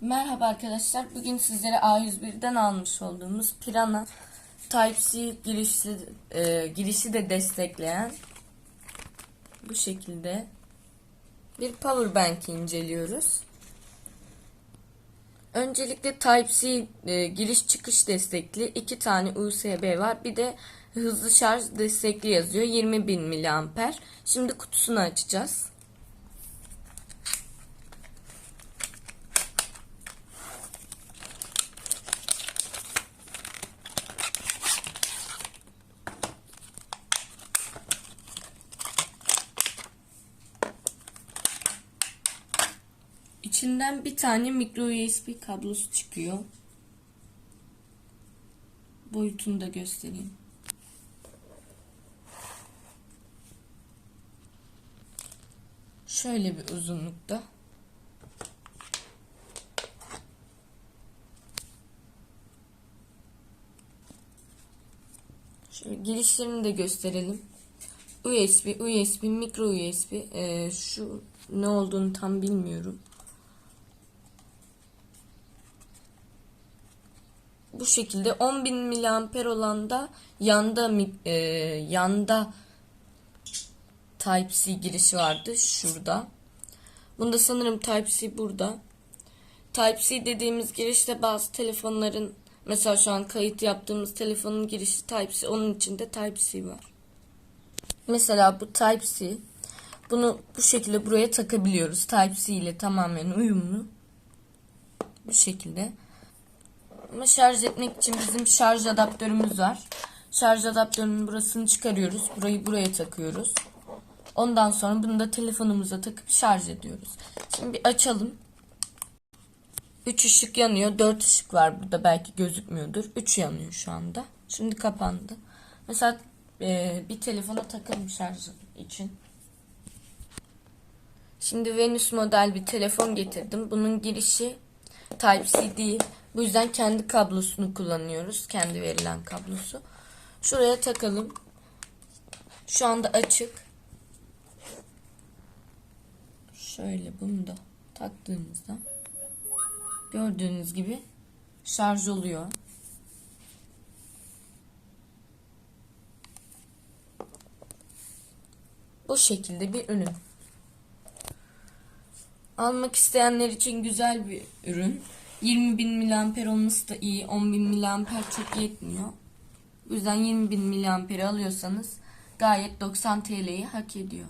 Merhaba arkadaşlar. Bugün sizlere A101'den almış olduğumuz Pirana Type-C girişi, e, girişi de destekleyen bu şekilde bir power bank inceliyoruz. Öncelikle Type-C e, giriş çıkış destekli iki tane USB var. Bir de hızlı şarj destekli yazıyor. 20.000 mAh. Şimdi kutusunu açacağız. İçinden bir tane micro USB kablosu çıkıyor. Boyutunu da göstereyim. Şöyle bir uzunlukta. Şöyle girişlerini de gösterelim. USB, USB, micro USB. Ee, şu ne olduğunu tam bilmiyorum. Bu şekilde 10.000 miliamper olan da yanda e, yanda Type-C girişi vardı şurada. Bunda sanırım Type-C burada. Type-C dediğimiz girişte bazı telefonların mesela şu an kayıt yaptığımız telefonun girişi Type-C onun içinde Type-C var. Mesela bu Type-C. Bunu bu şekilde buraya takabiliyoruz. Type-C ile tamamen uyumlu. Bu şekilde. Ama şarj etmek için bizim şarj adaptörümüz var. Şarj adaptörünün burasını çıkarıyoruz. Burayı buraya takıyoruz. Ondan sonra bunu da telefonumuza takıp şarj ediyoruz. Şimdi bir açalım. 3 ışık yanıyor. 4 ışık var burada. Belki gözükmüyordur. 3 yanıyor şu anda. Şimdi kapandı. Mesela e, bir telefona takalım şarj için. Şimdi Venus model bir telefon getirdim. Bunun girişi Type-C değil. Bu yüzden kendi kablosunu kullanıyoruz. Kendi verilen kablosu. Şuraya takalım. Şu anda açık. Şöyle bunu da taktığımızda gördüğünüz gibi şarj oluyor. Bu şekilde bir ürün. Almak isteyenler için güzel bir ürün. 20.000 mAh olması da iyi. 10.000 mAh çok yetmiyor. O yüzden 20.000 mAh alıyorsanız gayet 90 TL'yi hak ediyor.